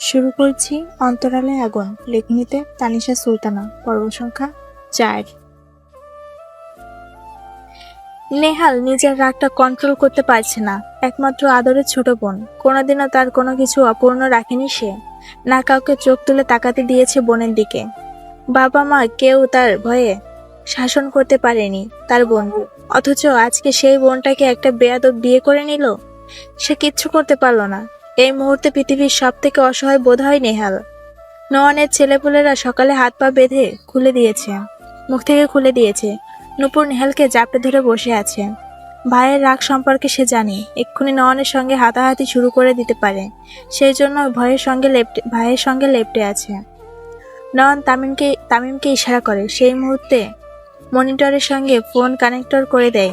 শুরু করছি অন্তরালে আগুন, লেখনীতে তানিশা সুলতানা, পর্ব সংখ্যা চার। নেহাল নিজের রাগটা কন্ট্রোল করতে পারছে না, একমাত্র আদরের ছোট বোন। কোনোদিনও তার কোনো কিছু অপূর্ণ রাখেনি সে। না কাউকে চোখ তুলে তাকাতে দিয়েছে বোনের দিকে। বাবা মা কেউ তার ভয়ে শাসন করতে পারেনি তার বোন। অথচ আজকে সেই বোনটাকে একটা বেয়াদব বিয়ে করে নিল? সে কিচ্ছু করতে পারল না। এই মুহূর্তে পৃথিবীর সব থেকে অসহায় বোধ হয় নেহাল। নয়নের ছেলেপুলেরা সকালে হাত পা বেঁধে খুলে দিয়েছে, মুখ থেকে খুলে দিয়েছে। নুপুর নেহালকে জাপটে ধরে বসে আছে। ভাইয়ের রাগ সম্পর্কে সে জানে, এক্ষুনি নয়নের সঙ্গে হাতাহাতি শুরু করে দিতে পারে। সেই জন্য ভয়ের সঙ্গে লেপটে, ভাইয়ের সঙ্গে লেপটে আছে। নয়ন তামিমকে তামিমকে ইশারা করে, সেই মুহূর্তে মনিটরের সঙ্গে ফোন কানেক্টর করে দেয়।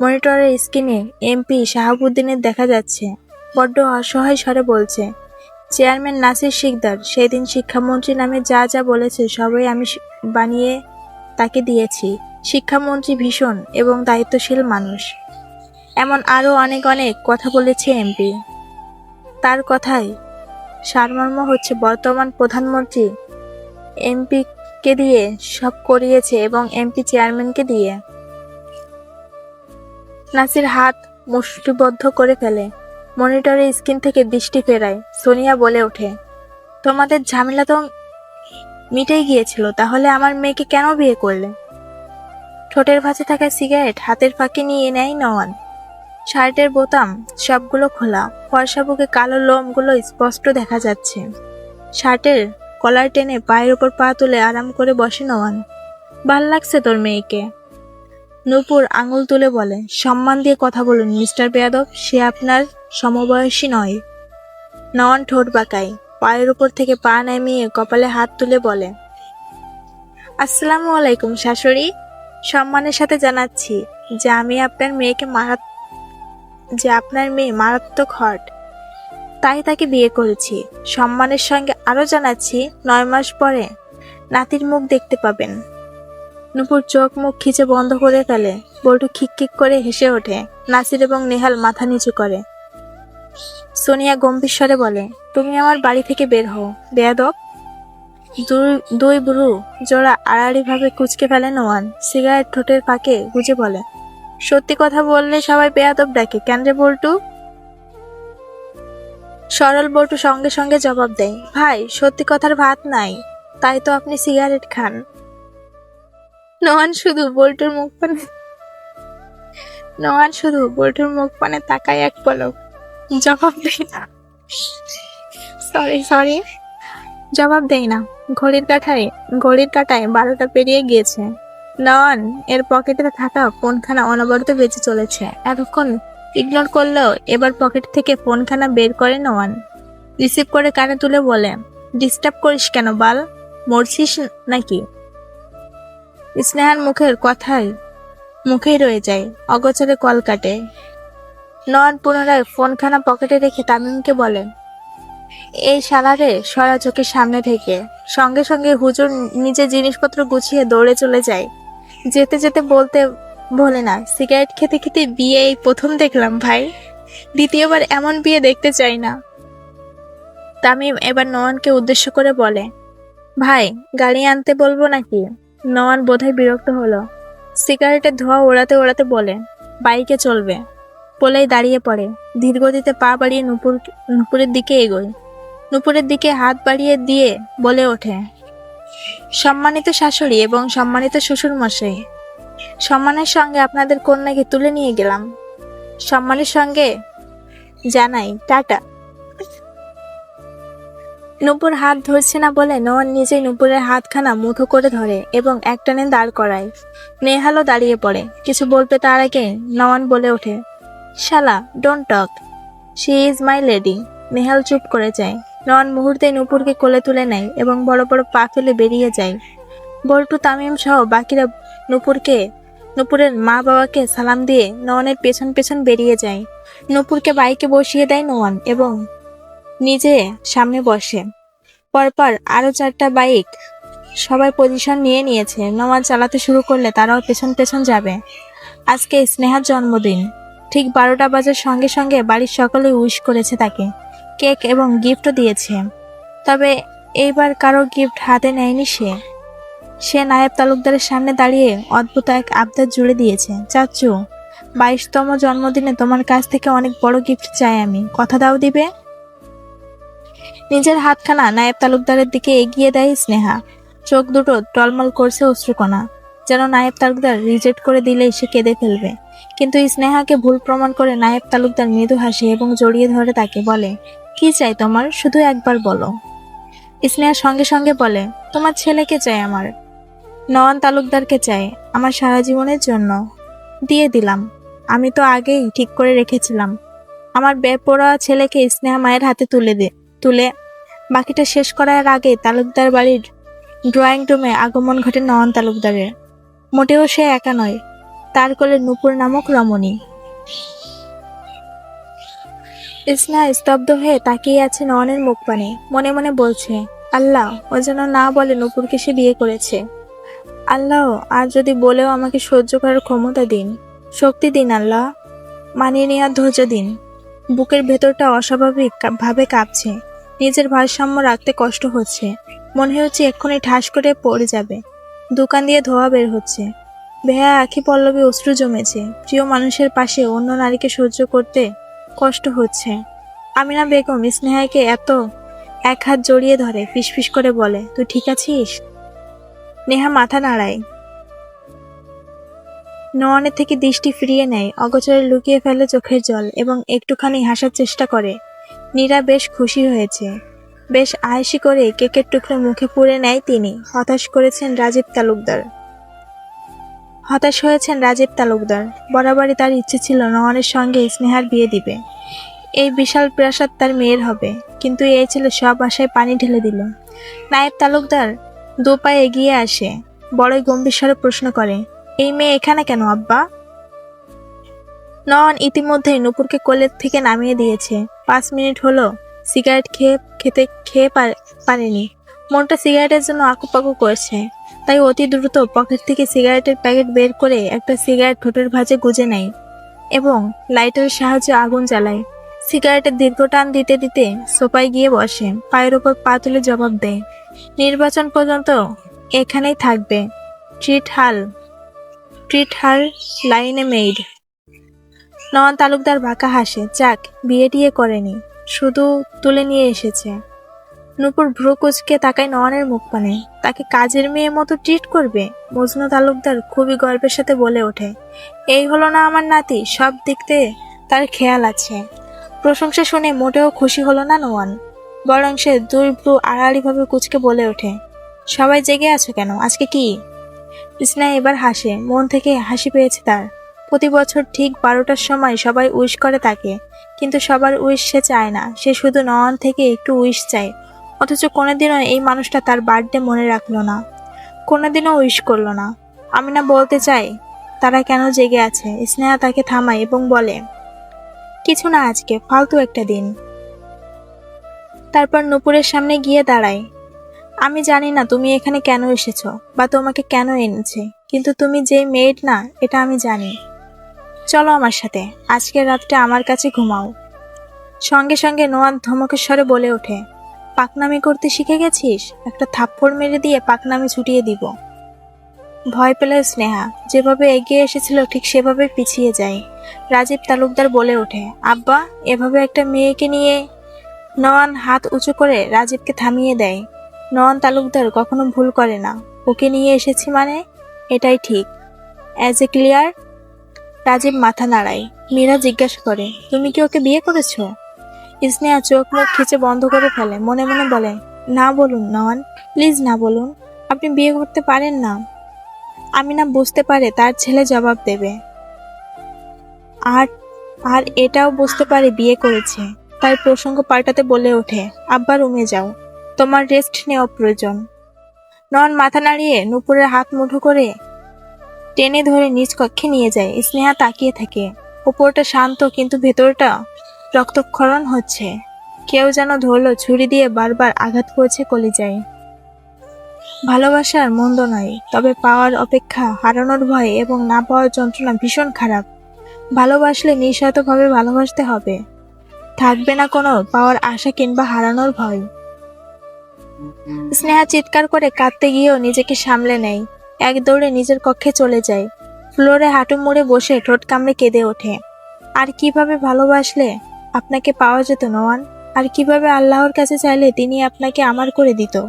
মনিটরের স্ক্রিনে এমপি শাহাবুদ্দিনের দেখা যাচ্ছে। বড্ড অসহায় স্বরে বলছে, চেয়ারম্যান নাসির শিকদার, সেদিন শিক্ষামন্ত্রী নামে যা যা বলেছে সবাই আমি বানিয়ে তাকে দিয়েছি। শিক্ষামন্ত্রী ভীষণ এবং দায়িত্বশীল মানুষ। এমন আরও অনেক অনেক কথা বলেছে এমপি। তার কথায় সারমর্ম হচ্ছে, বর্তমান প্রধানমন্ত্রী এমপিকে দিয়ে সব করিয়েছে এবং এমপি চেয়ারম্যানকে দিয়ে। নাসির হাত মুষ্টিবদ্ধ করে ফেলে। মনিটরের স্ক্রিন থেকে দৃষ্টি ফেরায়। সোনিয়া বলে ওঠে, তোমাদের ঝামেলা তো মিটেই গিয়েছিল, তাহলে আমার মেয়েকে কেন বিয়ে করলে? ঠোঁটের ভাঁজে থাকা সিগারেট হাতের ফাঁকে নিয়ে নেয় নওয়ান। শার্টের বোতাম, সবগুলো খোলা, ফর্সা বুকে কালো লোমগুলো স্পষ্ট দেখা যাচ্ছে। শার্টের কলার টেনে পায়ের ওপর পা তুলে আরাম করে বসে নওয়ান, ভালো লাগছে তোর মেয়েকে? নূপুর আঙুল তুলে বলে, সম্মান দিয়ে কথা বলুন, মিস্টার বেয়াদব, সে আপনার সমবয়সী নয়। নওয়ান ঠোঁট বাঁকায়, পায়ের উপর থেকে পা নামিয়ে কপালে হাত তুলে বলে, আসসালামু আলাইকুম শাশুড়ি। সম্মানের সাথে জানাচ্ছি যে আমি আপনার মেয়েকে মারাত, যে আপনার মেয়ে মারাত্মক হট। তাই তাকে বিয়ে করেছি। সম্মানের সঙ্গে আরও জানাচ্ছি, নয় মাস পরে নাতির মুখ দেখতে পাবেন। নুপুর চোখ মুখ খিচে বন্ধ করে ফেলে। বল্টু খিকখিক করে হেসে ওঠে। নাসির এবং নেহাল মাথা নিচু করে। সোনিয়া গম্ভীর স্বরে বলে, তুমি আমার বাড়ি থেকে বের হও। বেয়াদব। দুই বুড়ো জোড়া আড়াআড়ি ভাবে কুচকে ফেলে নোয়ান। সিগারেট ঠোঁটের ফাঁকে গুজে বলে, সত্যি কথা বললে সবাই বেয়াদব ডাকে। কেন রে বল্টু? সরল বল্টু সঙ্গে সঙ্গে জবাব দেয়, ভাই, সত্যি কথার ভাত নাই। তাই তো আপনি সিগারেট খান। নোয়ান শুধু বল্টুর মুখ পানে নোয়ান শুধু বল্টুর মুখ পানে তাকায় এক পলক। জবাব দেয় না। সরি সরি জবাব দেয় না। ঘড়ির কাঠায় ঘড়ির কাটায় বারোটা পেরিয়ে গিয়েছে। নওয়ান এর পকেটে থাকা ফোনখানা অনবরত বেঁচে চলেছে। এতক্ষণ ইগনোর করলেও এবার পকেট থেকে ফোনখানা বের করে নওয়ান রিসিভ করে কানে তুলে বলে ডিস্টার্ব করিস কেন বাল? মরছিস নাকি? স্নেহার মুখের কথায় মুখেই রয়ে যায় অগোচরে কল কাটে। নয়ন পুনরায় ফোনখানা পকেটে রেখে তামিমকে বলে, এই সালারে সরা চোখের সামনে থেকে। সঙ্গে সঙ্গে হুজুর নিজের জিনিসপত্র গুছিয়ে দৌড়ে চলে যায়। যেতে যেতে বলতে বলে না, সিগারেট খেতে খেতে বিয়ে এই প্রথম দেখলাম ভাই। দ্বিতীয়বার এমন বিয়ে দেখতে চাই না। তামিম এবার নয়নকে উদ্দেশ্য করে বলে, ভাই, গাড়ি আনতে বলব নাকি? নয়ন বোধহয় বিরক্ত হলো। সিগারেটের ধোঁয়া ওড়াতে ওড়াতে বলে বাইকে চলবে। বলেই দাঁড়িয়ে পড়ে। ধীরগতিতে পা বাড়িয়ে নুপুর, নুপুরের দিকে এগোয়। নুপুরের দিকে হাত বাড়িয়ে দিয়ে বলে ওঠে, সম্মানিত শাশুড়ি এবং সম্মানিত শ্বশুর মশাই সম্মানের সঙ্গে আপনাদের কন্যাকে তুলে নিয়ে গেলাম। সম্মানের সঙ্গে জানাই, টাটা। নুপুর হাত ধরছে না বলে নয়ন নিজেই নুপুরের হাতখানা মুঠো করে ধরে এবং একটানে দাঁড় করায়। নেহালও দাঁড়িয়ে পড়ে। কিছু বলবে তার আগে নয়ন বলে ওঠে, শালা don't talk she is my lady Nehal চুপ করে যায়। নয়ন মুহূর্তে নুপুরকে কোলে তুলে নেয় এবং বড় বড় পা ফেলে বেরিয়ে যায়। বল্টু, তামিম সহ বাকিরা নুপুরকে, নুপুরের মা বাবাকে সালাম দিয়ে নয়নের পেছন পেছন বেরিয়ে যায়। নুপুরকে বাইকে বসিয়ে দেয় নোয়ান এবং নিজে সামনে বসে। পরপর আরও চারটা বাইক সবাই পজিশন নিয়ে নিয়েছে। নোয়ান চালাতে শুরু করলে তারাও পেছন পেছন যাবে। আজকে স্নেহার জন্মদিন। ঠিক বারোটা বাজার সঙ্গে সঙ্গে বাড়ির সকলে উইশ করেছে তাকে। কেক এবং গিফটও দিয়েছে। তবে এইবার কারও গিফট হাতে নেয়নি সে। সে নায়েব তালুকদারের সামনে দাঁড়িয়ে অদ্ভুত এক আবদার জুড়ে দিয়েছে। চাচ্চু বাইশতম জন্মদিনে তোমার কাছ থেকে অনেক বড় গিফট চাই আমি। কথা দাও দিবে। নিজের হাতখানা নায়েব তালুকদারের দিকে এগিয়ে দেয় স্নেহা। চোখ দুটো টলমল করছে অশ্রুকণা, যেন নায়েব তালুকদার রিজেক্ট করে দিলেই সে কেঁদে ফেলবে। কিন্তু স্নেহাকে ভুল প্রমাণ করে নায়েব তালুকদার মৃদু হাসে এবং জড়িয়ে ধরে তাকে বলে, কি চাই তোমার? শুধু একবার বলো। স্নেহা সঙ্গে সঙ্গে বলে, তোমার ছেলেকে চাই আমার। নওয়ান তালুকদারকে চাই আমার সারা জীবনের জন্য। দিয়ে দিলাম। আমি তো আগেই ঠিক করে রেখেছিলাম। আমার বেপরোয়া ছেলেকে স্নেহা মায়ের হাতে তুলে দে। তুলে। বাকিটা শেষ করার আগে তালুকদার বাড়ির ড্রয়িং রুমে আগমন ঘটে নয়ন তালুকদারের। মোটেও সে একা নয়, তার কোলে নূপুর নামক রমণী। স্নেহা স্তব্ধ হয়ে তাকিয়ে আছে নয়নের মুখ পানে। মনে মনে বলছে, আল্লাহ, ও যেন না বলে নূপুরকে সে বিয়ে করেছে। আল্লাহ, আর যদি বলেও আমাকে সহ্য করার ক্ষমতা দিন। শক্তি দিন আল্লাহ। মানিয়ে নেওয়ার ধৈর্য দিন। বুকের ভেতরটা অস্বাভাবিক ভাবে কাঁপছে। নিজের ভারসাম্য রাখতে কষ্ট হচ্ছে। মনে হচ্ছে এক্ষুনি ঠাস করে পড়ে যাবে। দোকান দিয়ে ধোয়া বের হচ্ছে। বেহা আখি পল্লবী অশ্রু জমেছে। প্রিয় মানুষের পাশে অন্য নারীকে সহ্য করতে কষ্ট হচ্ছে। আমিনা বেগম স্নেহাকে এত এক হাত জড়িয়ে ধরে ফিসফিস করে বলে, তুই ঠিক আছিস? নেহা মাথা নাড়ায়। নয়নের থেকে দৃষ্টি ফিরিয়ে নেয়, অগচরে লুকিয়ে ফেলে চোখের জল এবং একটুখানি হাসার চেষ্টা করে। নীরা বেশ খুশি হয়েছে। বেশ আয়েসি করে কেকের টুকরো মুখে পুড়ে নেয় তিনি। হতাশ করেছেন রাজীব তালুকদার। হতাশ হয়েছেন রাজীব তালুকদার। বরাবরই তার ইচ্ছে ছিল নয়নের সঙ্গে স্নেহার বিয়ে দিবে। এই বিশাল প্রাসাদ তার মেয়ের হবে। কিন্তু এই ছেলে সব আশায় পানি ঢেলে দিল। নায়েব তালুকদার দু পায়ে এগিয়ে আসে। বড়ই গম্ভীর স্বরে প্রশ্ন করে, এই মেয়ে এখানে কেন আব্বা? নন ইতিমধ্যেই নুপুরকে কোলের থেকে নামিয়ে দিয়েছে। পাঁচ মিনিট হলো, সিগারেট খেয়ে, খেতে খেয়ে পার- পারেনি। মনটা সিগারেটের জন্য আকুপাকু করছে। তাই অতি দ্রুত পকেট থেকে সিগারেটের প্যাকেট বের করে একটা সিগারেট ঠোঁটের ভাঁজে গুজে নেয় এবং লাইটারের সাহায্যে আগুন জ্বালায়। সিগারেটের দীর্ঘ টান দিতে দিতে সোপায় গিয়ে বসে, পায়ের ওপর পা তুলে জবাব দেয়, নির্বাচন পর্যন্ত এখানেই থাকবে। ট্রিট হাল, ট্রিট হার লাইনে মেইড। নওয়ান তালুকদার বাঁকা হাসে, যাক, বিয়ে টিয়ে করেনি, শুধু তুলে নিয়ে এসেছে। নূপুর ভ্রু কুচকে তাকায় নওয়ানের মুখ পানে, তাকে কাজের মেয়ে মতো ট্রিট করবে? মজনু তালুকদার খুবই গর্বের সাথে বলে ওঠে, এই হলো না আমার নাতি, সব দিকতে তার খেয়াল আছে। প্রশংসা শুনে মোটেও খুশি হলো না নোয়ান, বরং সে দুই ভ্রু আড়াআড়িভাবে কুচকে বলে ওঠে, সবাই জেগে আছো কেন? আজকে কি? স্নেহা এবার হাসে, মন থেকে হাসি পেয়েছে তার প্রতি বছর ঠিক বারোটার সময় সবাই উইশ করে তাকে। কিন্তু সবার উইশ সে চায় না। সে শুধু নয়ন থেকে একটু উইশ চায়। অথচ কোনোদিনও এই মানুষটা তার বার্থডে মনে রাখল না। কোনোদিনও উইশ করল না। আমি না বলতে চাই তারা কেন জেগে আছে? স্নেহা তাকে থামায় এবং বলে, কিছু না আজকে, ফালতু একটা দিন। তারপর নুপুরের সামনে গিয়ে দাঁড়ায়, আমি জানি না তুমি এখানে কেন এসেছ বা তোমাকে কেন এনেছে, কিন্তু তুমি যে মেড না, এটা আমি জানি। চলো আমার সাথে, আজকের রাতটা আমার কাছে ঘুমাও। সঙ্গে সঙ্গে নোয়ান ধমকেশ্বরে বলে ওঠে, পাকনামি করতে শিখে গেছিস? একটা থাপ্পড় মেরে দিয়ে পাকনামি ছুটিয়ে দিব। ভয় পেল স্নেহা, যেভাবে এগিয়ে এসেছিল ঠিক সেভাবে পিছিয়ে যায়। রাজীব তালুকদার বলে ওঠে, আব্বা, এভাবে একটা মেয়েকে নিয়ে? নওয়ান হাত উঁচু করে রাজীবকে থামিয়ে দেয়। নয়ন তালুকদার কখনো ভুল করে না, ওকে নিয়ে এসেছি মানে? এটাই ঠিক। অ্যাজ এ ক্লিয়ার রাজীব মাথা নাড়ায়। মীরা জিজ্ঞাসা করে, তুমি কি ওকে বিয়ে করেছ? স্নেহা চোখ মুখ খিচে বন্ধ করে ফেলে, মনে মনে বলে, না বলুন নয়ন প্লিজ না বলুন। আপনি বিয়ে করতে পারেন না। আমি না বুঝতে পারে তার ছেলে জবাব দেবে। আর আর এটাও বুঝতে পারে বিয়ে করেছে। তাই প্রসঙ্গ পাল্টাতে বলে ওঠে, আব্বা রুমে যাও। তোমার রেস্ট নেওয়া প্রয়োজন। নন মাথা নাড়িয়ে নুপুরের হাত মুঠো করে টেনে ধরে নিজ কক্ষে নিয়ে যায়। স্নেহা তাকিয়ে থাকে। উপরটা শান্ত, কিন্তু ভেতরটা রক্তক্ষরণ হচ্ছে। কেউ যেন ধরলো, ছুরি দিয়ে বারবার আঘাত করছে কলিজায়। ভালোবাসার মন্দ নয়, তবে পাওয়ার অপেক্ষা, হারানোর ভয় এবং না পাওয়ার যন্ত্রণা ভীষণ খারাপ। ভালোবাসলে নিঃস্বার্থভাবে ভালোবাসতে হবে। থাকবে না কোনো পাওয়ার আশা কিংবা হারানোর ভয়। স্নেহা চিৎকার করে কাঁদতে গিয়েও নিজেকে সামলে নেয়। এক দৌড়ে নিজের কক্ষে চলে যায়। ফ্লোরে হাঁটু মুড়ে বসে ঠোঁট কামড়ে কেঁদে ওঠে। আর কীভাবে ভালোবাসলে? আপনাকে পাওয়া যেত নোয়ান আর কীভাবে আল্লাহর কাছে চাইলে তিনি আপনাকে আমার করে দিত?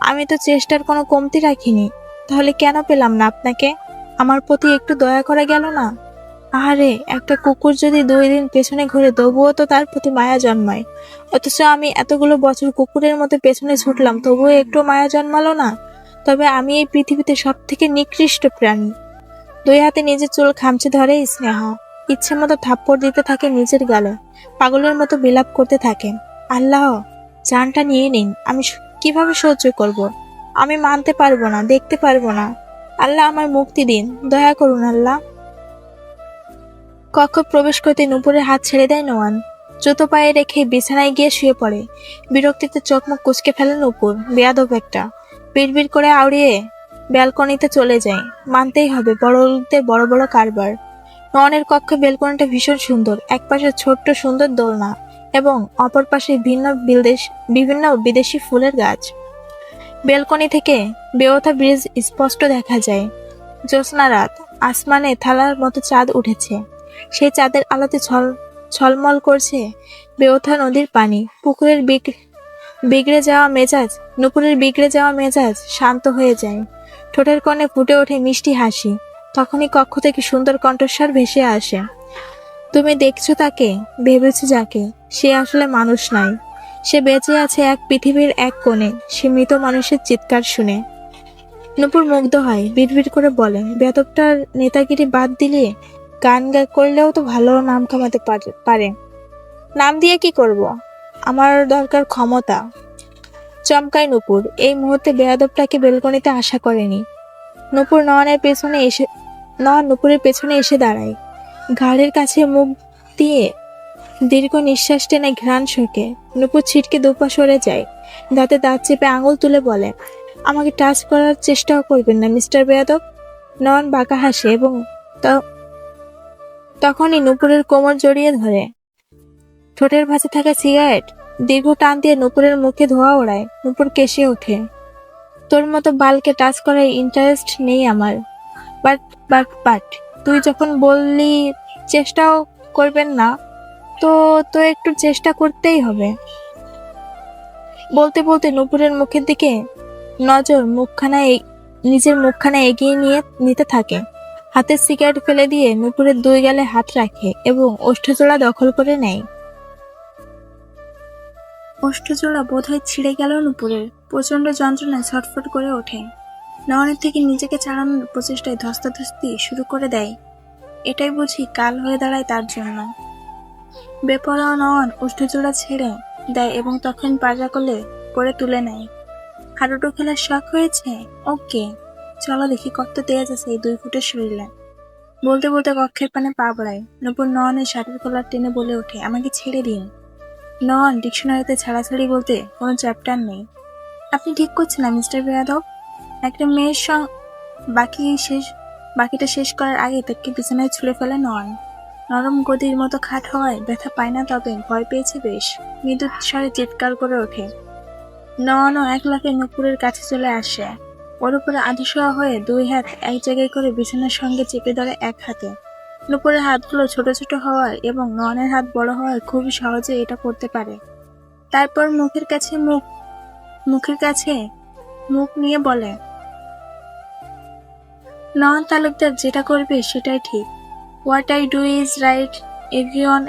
আমি তো চেষ্টার কোনো কমতি রাখিনি। তাহলে কেন পেলাম না আপনাকে? আমার প্রতি একটু দয়া করা গেল না? আরে একটা কুকুর যদি দুই দিন পেছনে ঘুরে, তবুও তো তার প্রতি মায়া জন্মায়। অথচ আমি এতগুলো বছর কুকুরের মতো পেছনে ছুটলাম, তবুও একটু মায়া জন্মালো না? তবে আমি এই পৃথিবীতে সব থেকে নিকৃষ্ট প্রাণী। দুই হাতে নিজের চুল খামচে ধরে স্নেহ ইচ্ছে মতো থাপ্পড় দিতে থাকে নিজের গালে, পাগলের মতো বিলাপ করতে থাকে। আল্লাহ, জানটা নিয়ে নিন, আমি কীভাবে সহ্য করব। আমি মানতে পারব না, দেখতে পারব না। আল্লাহ আমার মুক্তি দিন, দয়া করুন আল্লাহ। কক্ষ প্রবেশ করতে নুপুরের হাত ছেড়ে দেয় নোয়ান জুতো পায়ে রেখে বিছানায় গিয়ে শুয়ে পড়ে। বিরক্তিতে চোখ মুখ কুচকে ফেলে নুপুর, বেয়াদব একটা। বিড়বিড় করে আউড়িয়ে ব্যালকনিতে চলে যায়। মানতেই হবে, বড় লোকদের বড় বড় কারবার। নয়নের কক্ষে বেলকনিটা ভীষণ সুন্দর, এক পাশে ছোট্ট সুন্দর দোলনা এবং অপর পাশে ভিন্ন বিদেশ, বিভিন্ন বিদেশি ফুলের গাছ। বেলকনি থেকে বেওথা ব্রিজ স্পষ্ট দেখা যায়। জ্যোৎস্না রাত আসমানে থালার মতো চাঁদ উঠেছে। সেই চাঁদের আলোতে ছল, ছলমল করছে বেওথা নদীর পানি, পুকুরের বিগ- বিগড়ে যাওয়া মেজাজ নুপুরের বিগড়ে যাওয়া মেজাজ শান্ত হয়ে যায়। ঠোঁটের কোণে ফুটে ওঠে মিষ্টি হাসি। তখনই কক্ষ থেকে সুন্দর কণ্ঠস্বর ভেসে আসে। তুমি দেখছ তাকে? ভেবেছো যাকে? সে আসলে মানুষ নয়। সে বেঁচে আছে এক পৃথিবীর এক কোণে। সে মৃত মানুষের চিৎকার শুনে। নুপুর মুগ্ধ হয়, বিড়বিড় করে বলে বেতবটার নেতাগিরি বাদ দিলে গান গা করলেও তো ভালো নাম কামাতে পারে। নাম দিয়ে কি করব? আমার দরকার ক্ষমতা। চমকায় নূপুর, এই মুহূর্তে বেয়াদবটাকে বেলকনিতে আশা করেনি। নূপুর নয়নের পেছনে এসে নয়ন নূপুরের পেছনে এসে দাঁড়ায়। ঘাড়ের কাছে মুখ দিয়ে দীর্ঘ নিঃশ্বাস টেনে ঘ্রাণ শোকে। নূপুর ছিটকে দুপা সরে যায়, দাঁতে দাঁত চেপে আঙুল তুলে বলে, আমাকে টাচ করার চেষ্টাও করবেন না, মিস্টার বেয়াদব। নয়ন বাঁকা হাসে এবং তখনই নূপুরের কোমর জড়িয়ে ধরে। ঠোঁটের ভাঁজে থাকা সিগারেট দীর্ঘ টান দিয়ে নুপুরের মুখে ধোয়া ওড়ায়। নুপুর কেসে ওঠে। তোর মতো বালকে টাচ করার ইন্টারেস্ট নেই আমার। বাট বাট বাট, তুই যখন বললি চেষ্টাও করবেন না, তো তো একটু চেষ্টা করতেই হবে। বলতে বলতে নুপুরের মুখের দিকে নজর মুখখানা নিজের মুখখানা এগিয়ে নিয়ে নিতে থাকে। হাতের সিগারেট ফেলে দিয়ে নুপুরের দুই গালে হাত রাখে এবং ওষ্ঠজোড়া দখল করে নেয়। ওষ্ঠজোড়া বোধহয় ছিঁড়ে গেল নুপুরের। প্রচণ্ড যন্ত্রণায় ছটফট করে ওঠে। নয়নের থেকে নিজেকে ছাড়ানোর প্রচেষ্টায় ধস্তাধস্তি শুরু করে দেয়। এটাই বুঝি কাল হয়ে দাঁড়ায় তার জন্য। বেপরোয়া নয়ন ওষ্ঠজোড়া ছেড়ে দেয় এবং তখন পাজা করলে করে তুলে নেয়। হাডুডু খেলার শখ হয়েছে? ওকে। চলো দেখি কত তেজ আছে এই দুই ফুটের শরীরে। বলতে বলতে কক্ষের পানে পা বাড়ায়। নপুর নয়নের শার্টের কলার টেনে বলে ওঠে, আমাকে ছেড়ে দিন। নন, ডিকশনারিতে ছাড়াছাড়ি বলতে কোনো চ্যাপ্টার নেই। আপনি ঠিক করছেন না, মিস্টার বেয়াদব। একটা মেয়ের সঙ্গ বাকি শেষ, বাকিটা শেষ করার আগে তাকে বিছানায় ছুঁড়ে ফেলে নন। নরম গদির মতো খাট হওয়ায় ব্যথা পায় না, তবে ভয় পেয়েছে বেশ। মৃদু স্বরে চিৎকার করে ওঠে। ননও এক লাফে নুপুরের কাছে চলে আসে। ওর উপরে আধশোয়া হয়ে দুই হাত এক জায়গায় করে বিছানার সঙ্গে চেপে ধরে এক হাতে। নুপুরের হাতগুলো ছোট ছোট হওয়ার এবং নয়নের হাত বড় হওয়ার খুবই সহজে এটা করতে পারে। তারপর মুখের কাছে মুখ, মুখের কাছে মুখ নিয়ে বলে, নয়ন তালুকদার, যেটা করবে সেটাই ঠিক। What I do is right everyone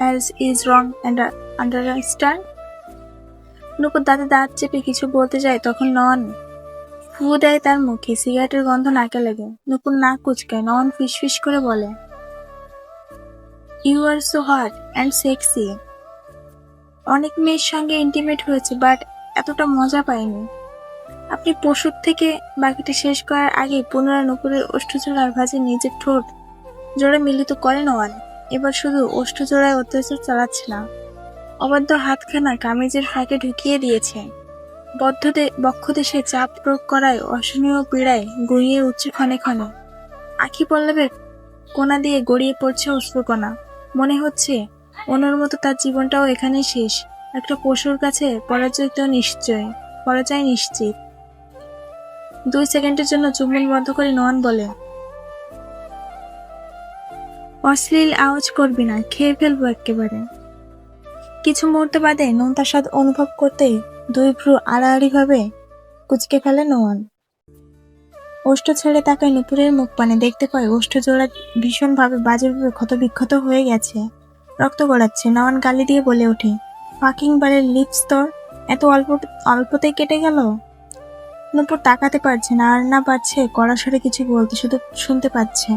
as is wrong and understand Nupur দাঁতে দাঁত চেপে কিছু বলতে যায়, তখন নন ফু দেয় তার মুখে, সিগারেটের গন্ধ নাকে লাগে। নুপুর নাক কুচকায় নন ফিস ফিস করে বলে you are so hot and sexy অনেক মেয়ের সঙ্গে ইন্টিমেট হয়েছে বাট এতটা মজা পাইনি। আপনি পশুর থেকে বাকিটা শেষ করার আগে পুনরায় নুপুরের ওষ্ঠজোড়ার ভাজে নিজের ঠোঁট জোড়া মিলিত করেন ওয়ান এবার শুধু ওষ্ঠজোড়ায় অত্যাচার চালাচ্ছে না, অবাধ্য হাতখানা কামিজের ফাঁকে ঢুকিয়ে দিয়েছে। বদ্ধ দে- বক্ষদেশে চাপ প্রয়োগ করায় অসহনীয় পীড়ায় গড়িয়ে উঠছে ক্ষণে ক্ষণে। আখি পল্লবের কোনা দিয়ে গড়িয়ে পড়ছে অশ্রুকণা। মনে হচ্ছে অন্যর মতো তার জীবনটাও এখানে শেষ। একটা পশুর কাছে পরাজয় তো নিশ্চয়, পরাজয় নিশ্চিত। দুই সেকেন্ডের জন্য চুম্বন বন্ধ করে নয়ন বলে, অশ্লীল আওয়াজ করবি না, খেয়ে ফেলব একেবারে। কিছু মুহূর্ত বাদে নোনতার স্বাদ অনুভব করতে দুই ভ্রু আড়াআড়িভাবে কুচকে ফেলে নোয়ান ওষ্ঠ ছেড়ে তাকায় নুপুরের মুখ পানে, দেখতে পায় ওষ্ঠ জোড়া ভীষণভাবে, বাজেভাবে ক্ষতবিক্ষত হয়ে গেছে। রক্ত গড়াচ্ছে, নওয়ান গালি দিয়ে বলে ওঠে, ফাকিং বারের লিপস তোর? এত অল্প, অল্পতেই কেটে গেল? নুপুর তাকাতে পারছে না, আর না পারছে কড়াসরে কিছু বলতে, শুধু শুনতে পাচ্ছে।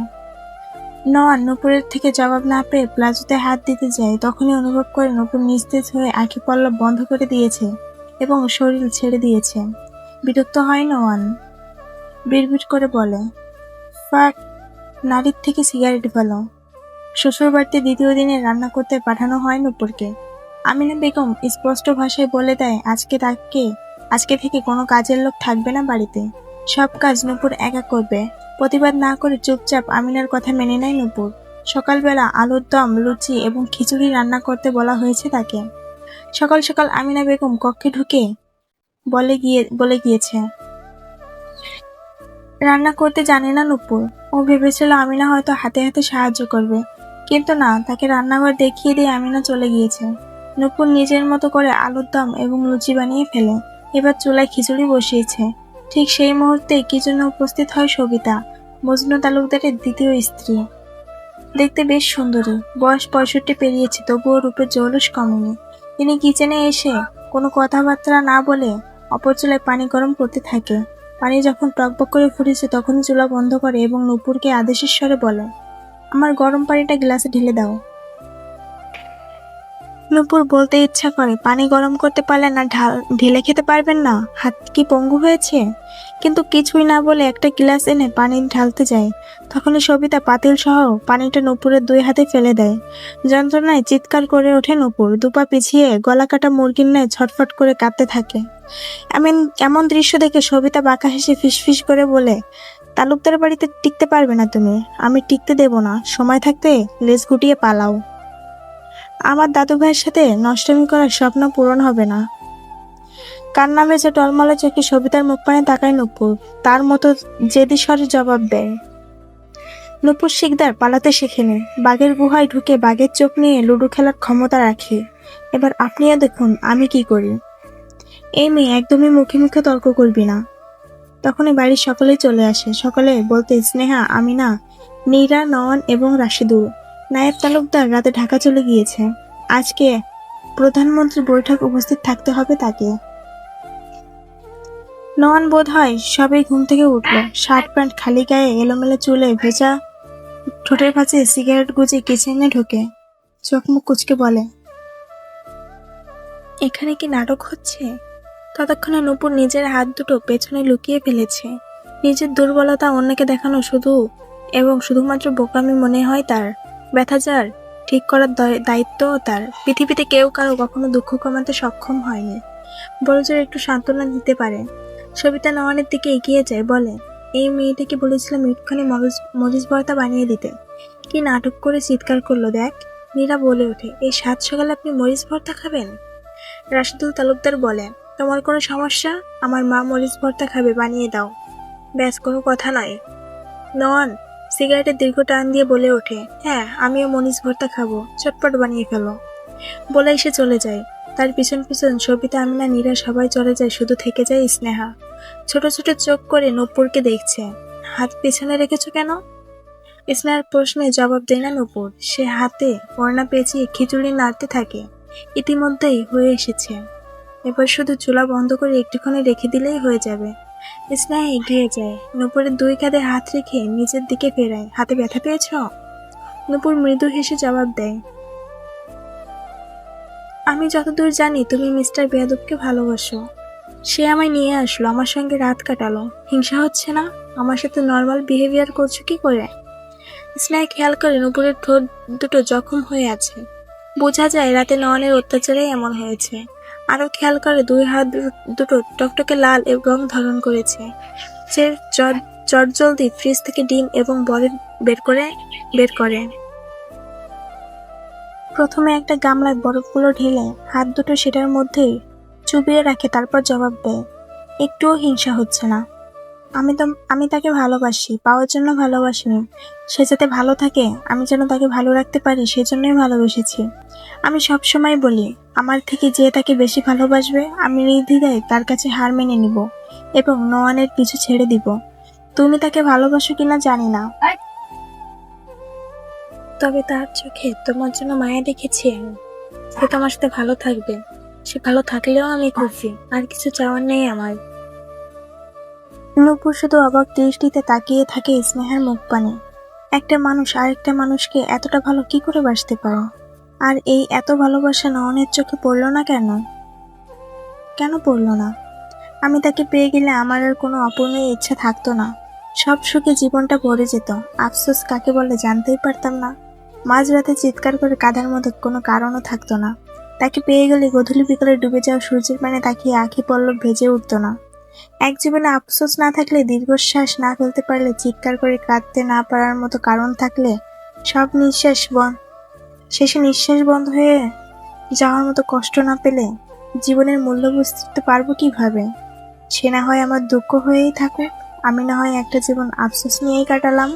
নওয়ান নুপুরের থেকে জবাব না পেয়ে প্লাজোতে হাত দিতে যায়, তখনই অনুভব করে নুপুর নিস্তেজ হয়ে আঁখি পল্লব বন্ধ করে দিয়েছে। এবং শরীর ছেড়ে দিয়েছে। বিরক্ত হয় নওয়ান বিড়বিড় করে বলে, ফাক, নারীর থেকে সিগারেট ভালো। শ্বশুর বাড়িতে দ্বিতীয় দিনে রান্না করতে পাঠানো হয় নুপুরকে। আমিনা বেগম স্পষ্ট ভাষায় বলে দেয়, আজকে তাকে, আজকে থেকে কোনো কাজের লোক থাকবে না বাড়িতে। সব কাজ নুপুর একা করবে। প্রতিবাদ না করে চুপচাপ আমিনার কথা মেনে নেয় নুপুর। সকালবেলা আলুর দম, লুচি এবং খিচুড়ি রান্না করতে বলা হয়েছে তাকে। সকাল সকাল আমিনা বেগম কক্ষে ঢুকে বলে গিয়ে, বলে গিয়েছে, রান্না করতে জানে না নুপুর। ও ভেবেছিল আমিনা হয়তো হাতে হাতে সাহায্য করবে। কিন্তু না, তাকে রান্নাঘর দেখিয়ে দিয়ে আমিনা চলে গিয়েছে। নুপুর নিজের মতো করে আলুর দম এবং লুচি বানিয়ে ফেলে। এবার চুলায় খিচুড়ি বসিয়েছে। ঠিক সেই মুহূর্তে কিচেনে উপস্থিত হয় সবিতা, মজনু তালুকদারের দ্বিতীয় স্ত্রী। দেখতে বেশ সুন্দরী। বয়স পঁয়ষট্টি পেরিয়েছে, তবুও রূপের জৌলুস কমেনি। তিনি কিচেনে এসে কোনো কথাবার্তা না বলে অপর চুলায় পানি গরম করতে থাকে। পানি যখন টকবক করে ফুটেছে তখনই চুলা বন্ধ করে এবং নূপুরকে আদেশের স্বরে বলে, আমার গরম পানিটা গ্লাসে ঢেলে দাও। নুপুর বলতে ইচ্ছা করে, পানি গরম করতে পারলে না ঢাল, ঢেলে খেতে পারবেন না। হাত কি পঙ্গু হয়েছে? কিন্তু কিছুই না বলে একটা গ্লাস এনে পানি ঢালতে যায়। তখনই সবিতা পাতিল সহ পানিটা নুপুরের দুই হাতে ফেলে দেয়। যন্ত্রণায় চিৎকার করে ওঠে নুপুর। দুপা পিছিয়ে গলা কাটা মুরগির ন্যায় ছটফট করে কাঁদতে থাকে। এমন এমন দৃশ্য দেখে সবিতা বাঁকা হেসে ফিসফিস করে বলে, তালুকদার বাড়িতে টিকতে পারবে না তুমি। আমি টিকতে দেব না। সময় থাকতে লেজ গুটিয়ে পালাও। আমার দাদু ভাইয়ের সাথে নষ্টমী করার স্বপ্ন পূরণ হবে না। কান্না ভেজে টলমলে চোখে সবিতার মুখ পানে তাকায় নুপুর। তার মতো জেদি স্বরে জবাব দেয়, নুপুর শিকদার পালাতে শেখেনি। বাঘের গুহায় ঢুকে বাঘের চোখ নিয়ে লুডো খেলার ক্ষমতা রাখে। এবার আপনিও দেখুন আমি কি করি। এই মেয়ে একদমই মুখে মুখে তর্ক করবি না তখনই বাড়ির সকলেই চলে আসে। সকলে বলতে, স্নেহা, আমিনা, নীরা নওয়ান এবং রাশিদুল। নায়েব তালুকদার রাতে ঢাকা চলে গিয়েছে। আজকে প্রধানমন্ত্রী বৈঠক উপস্থিত থাকতে হবে তাকে। নওয়ান বোধ হয় সবাই ঘুম থেকে উঠল। শার্ট প্যান্ট খালি গায়ে এলোমেলো চুলে ভেজা ঠোঁটের কাছে সিগারেট গুজে কিচেনে ঢোকে। চোখ মুখ কুচকে বলে, এখানে কি নাটক হচ্ছে? ততক্ষণে নূপুর নিজের হাত দুটো পেছনে লুকিয়ে ফেলেছে। নিজের দুর্বলতা অন্যকে দেখানো শুধু এবং শুধুমাত্র বোকামি মনে হয় তার। ব্যথা যার, ঠিক করার দয়- দায়িত্বও তার। পৃথিবীতে কেউ কারও কখনো দুঃখ কমাতে সক্ষম হয়নি। বড়জোর একটু সান্ত্বনা দিতে পারে। সবিতা নওয়ানের দিকে এগিয়ে যায়, বলে, এই মেয়েটাকে বলেছিলাম মিটখানি মরিচ মরিচ ভর্তা বানিয়ে দিতে। কি নাটক করে চিৎকার করল, দেখ। মীরা বলে ওঠে, এই সাত সকালে আপনি মরিচ ভর্তা খাবেন? রাশিদুল তালুকদার বলে, তোমার কোনো সমস্যা? আমার মা মরিচ ভর্তা খাবে, বানিয়ে দাও। ব্যাস কোনো কথা নয়। নন সিগারেটের দীর্ঘ টান দিয়ে বলে ওঠে হ্যাঁ আমিও মরিচ ভর্তা খাব। চটপট বানিয়ে ফেলো। বলে এসে চলে যায়। তার পিছন পিছন সবিতা, আমিনা, নীরা সবাই চলে যায়, শুধু থেকে যায় স্নেহা। ছোট ছোট চোখ করে নূপুরকে দেখছে। হাত পিছনে রেখেছো কেন? স্নেহার প্রশ্নে জবাব দেয় না নূপুর। সে হাতে ওড়না পেঁচিয়ে খিচুড়ি নাড়তে থাকে। ইতিমধ্যেই হয়ে এসেছে। এবার শুধু চুলা বন্ধ করে একটুখানি রেখে দিলেই হয়ে যাবে। স্নেহা এগিয়ে যায়। নূপুরের দুই কাঁধে হাত রেখে নিজের দিকে ফেরায়। হাতে ব্যথা পেয়েছ? নূপুর মৃদু হেসে জবাব দেয়, আমি যতদূর জানি তুমি মিস্টার বেয়াদবকে ভালোবাসো। সে আমায় নিয়ে আসলো, আমার সঙ্গে রাত কাটালো। হিংসা হচ্ছে না? আমার সাথে নর্মাল বিহেভিয়ার করছ কি করে? স্নেহা খেয়াল করে নূপুরের ঠোঁট দুটো জখম হয়ে আছে। বোঝা যায় রাতে নয়নের অত্যাচারে এমন হয়েছে। আরও খেয়াল করে, দুই হাত দুটো টকটকে লাল এবং ধারণ করেছে। সে চট জলদি ফ্রিজ থেকে ডিম এবং বরের বের করে বের করে। প্রথমে একটা গামলায় বরফগুলো ঢেলে হাত দুটো সেটার মধ্যেই চুবিয়ে রাখে, তারপর জবাব দেয়, একটুও হিংসা হচ্ছে না। আমি তো, আমি তাকে ভালোবাসি, পাওয়ার জন্য ভালোবাসিনি। সে যাতে ভালো থাকে, আমি যেন তাকে ভালো রাখতে পারি, সেজন্যই ভালোবেসেছি। আমি সব সময় বলি, আমার থেকে যে তাকে বেশি ভালোবাসবে, আমি নির্দ্বিধায় তার কাছে হার মেনে নিব এবং নোয়ানের পিছু ছেড়ে দিব। তুমি তাকে ভালোবাসো কিনা জানি না। তবে তার চোখে তোমার জন্য মায়া দেখেছি আমি। সে তোমার সাথে ভালো থাকবে। সে ভালো থাকলেও আমি খুশি, আর কিছু চাওয়ার নেই আমার। নূপুর শুধু অবাক দৃষ্টিতে তাকিয়ে থাকে স্নেহার মুখ পানে একটা মানুষ আরেকটা মানুষকে এতটা ভালো কি করে বাসতে পারে? আর এই এত ভালোবাসা নয়নের চোখে পড়ল না কেন? কেন পড়ল না? আমি তাকে পেয়ে গেলে আমার আর কোনো অপূর্ণ ইচ্ছা থাকতো না। সব সুখে জীবনটা ভরে যেত। আফসোস কাকে বলে জানতেই পারতাম না। মাঝরাতে চিৎকার করে কাঁধার মধ্যে কোনো কারণও থাকতো না। তাকে পেয়ে গেলে গধূলি বিকালে ডুবে যাওয়া সূর্যের পানে তাকিয়ে আখি পল্লব ভেজে উঠতো না। এক জীবনে আফসোস না থাকলে, দীর্ঘশ্বাস না ফেলতে পারলে, চিৎকার করে কাঁদতে না পারার মতো কারণ থাকলে, সব নিঃশ্বাস বন্ধ শেষে নিঃশ্বাস বন্ধ হয়ে যাওয়ার মতো কষ্ট না পেলে জীবনের মূল্য বুঝতে পারব কীভাবে? সে না হয় আমার দুঃখ হয়েই থাকুক। আমি না হয় একটা জীবন আফসোস নিয়েই কাটালাম।